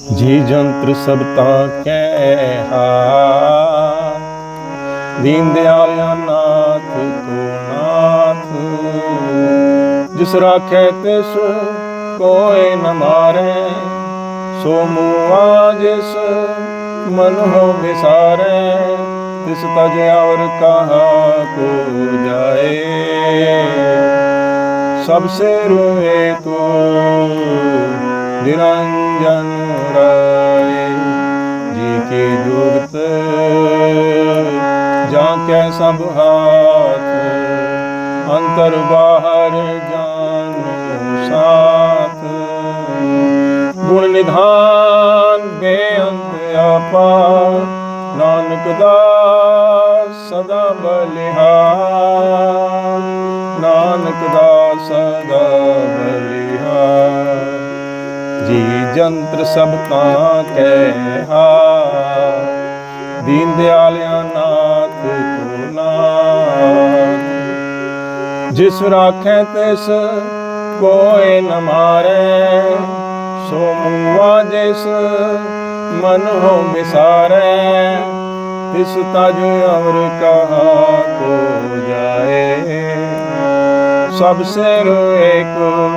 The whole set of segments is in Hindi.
ਜੀ ਜੰਤਰ ਸਭ ਤਾਂ ਕੈ ਹਾ। ਦੀਨ ਦਿਆਲ ਨਾਥ ਕੋ ਨਾਥ। ਜਿਸ ਰਾਖੇ ਤਿਸ ਕੋਈ ਨ ਮਾਰੇ, ਸੋ ਮੂਆ ਜਿਸ ਮਨ ਹੋ ਵਿਸਾਰੇ, ਤਿਸ ਤਜ ਔਰ ਕਹਾ ਕੋ ਜਾਏ। ਸਭ ਸੇ ਰੋਏ ਕੋ ਨਿਰੰਜਨ ਛੁਡਾਏ ਜੀ ਕੇ ਜੁਗਤ ਜਾਂ ਕੈ ਸਭ ਹਾਥ, ਅੰਤਰ ਬਾਹਰ ਜਾਨ ਸਾਥ? ਗੁਣ ਨਿਧਾਨ ਬੇਅੰਤ ਆਪਾ, ਨਾਨਕ ਦਾ ਸਦਾ ਬਲਿਹਾ ਨਾਨਕ ਦਾ ਸਦਾ ਜੀ ਜੰਤਰ ਸਭ ਤਾਂ ਕਹਿ ਹਾ ਦੀਨ ਦਿਆਲਿਆ ਨਾਥ ਕੋ ਨਾਥ। ਜਿਸ ਰਾਖੈ ਤਿਸ ਕੋਏ ਨ ਮਾਰੇ, ਸੋ ਮੁਆ ਜਿਸ ਮਨ ਹੋ ਵਿਸਾਰੇ। ਤਿਸ ਤਜ ਅਮਰ ਕਹਾ ਕੋ ਜਾਏ। ਸਭ ਸਿਰ ਏਕੋ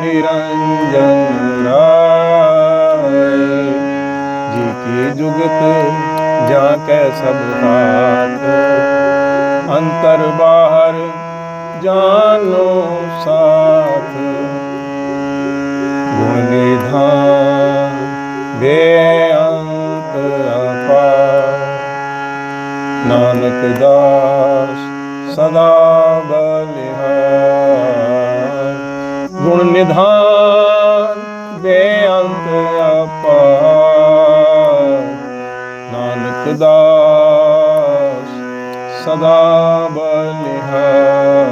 निरंजन राय, जी की जुगत जाके सब हाथ अंतर बाहर जानो साथ। गुण निधान, बेअंत अपार। नानक दास सदा बलिहार गुण निधान बेअंत अपार। नानक दास सदा बलिहार।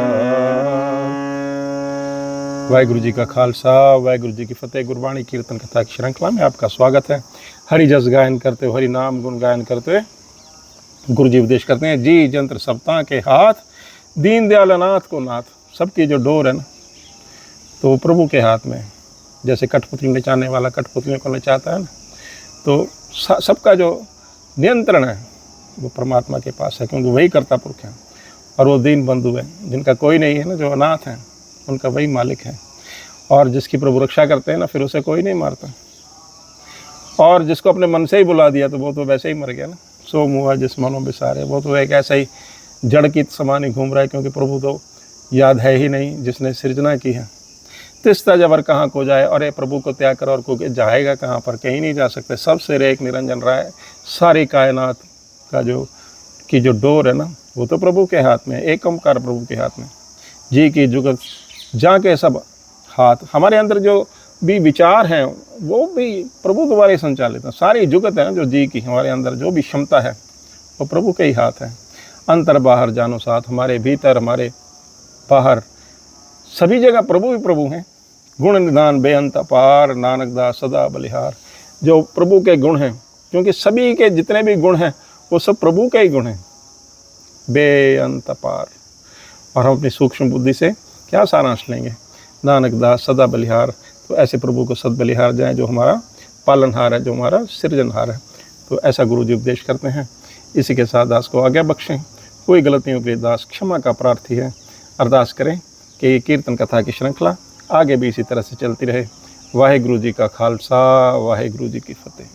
वाहिगुरु जी का खालसा, वाहिगुरु जी की फतेह, गुरबाणी, कीर्तन, कथा की श्रृंखला में आपका स्वागत है। हरि जस गायन करते हरि नाम गुण गायन करते हुए गुरु जी उपदेश करते हैं, जी जंत्र सप्ताह के हाथ, दीन दयाल अनाथ को नाथ, सबकी जो डोर है ना तो वो प्रभु के हाथ में जैसे कठपुतली नचाने वाला कठपुतलियों को नचाता है ना तो सबका जो नियंत्रण है, वो परमात्मा के पास है, क्योंकि वही कर्ता पुरुष है। और वो दीन बंधु है, जिनका कोई नहीं है ना, जो अनाथ हैं, उनका वही मालिक है। और जिसकी प्रभु रक्षा करते हैं ना, फिर उसे कोई नहीं मारता। और जिसको अपने मन से ही बुला दिया तो वो तो वैसे ही मर गया ना। सो मुआ जिस मनो बिसारे। वो तो एक ऐसा ही जड़ की समान ही घूम रहा है, क्योंकि प्रभु तो याद है ही नहीं, जिसने सृजना की है। तिस्ता जबर कहाँ को जाए? ये प्रभु को त्याग कर और को जाएगा कहाँ पर? कहीं नहीं जा सकते। सबसे रे एक निरंजन राय, सारी कायनात का जो, की जो डोर है ना, वो तो प्रभु के हाथ में एक ओंकार प्रभु के हाथ में। जी की जुगत जा के सब हाथ, हमारे अंदर जो भी विचार हैं, वो भी प्रभु द्वारा ही संचालित हैं। सारी जुगत है ना जो जी की, हमारे अंदर जो भी क्षमता है, वो प्रभु के ही हाथ है। अंतर बाहर जानो साथ, हमारे भीतर, हमारे बाहर सभी जगह प्रभु ही प्रभु हैं। गुण निदान बेअंत अपार, नानक दास सदा बलिहार। जो प्रभु के गुण हैं, क्योंकि सभी के जितने भी गुण हैं, वो सब प्रभु के ही गुण हैं। बेअंत अपार। और हम अपनी सूक्ष्म बुद्धि से क्या सारांश लेंगे? नानक दास सदा बलिहार तो ऐसे प्रभु को सद बलिहार जाए जो हमारा पालनहार है, जो हमारा सृजनहार है। तो ऐसा गुरु जी उपदेश करते हैं। इसी के साथ दास को आज्ञा बख्शें। कोई गलतियों के लिए दास क्षमा का प्रार्थी है। अरदास करें। कि ये कीर्तन कथा की श्रृंखला आगे भी इसी तरह से चलती रहे। वाहे गुरु जी का खालसा वाहे गुरु जी की फतेह।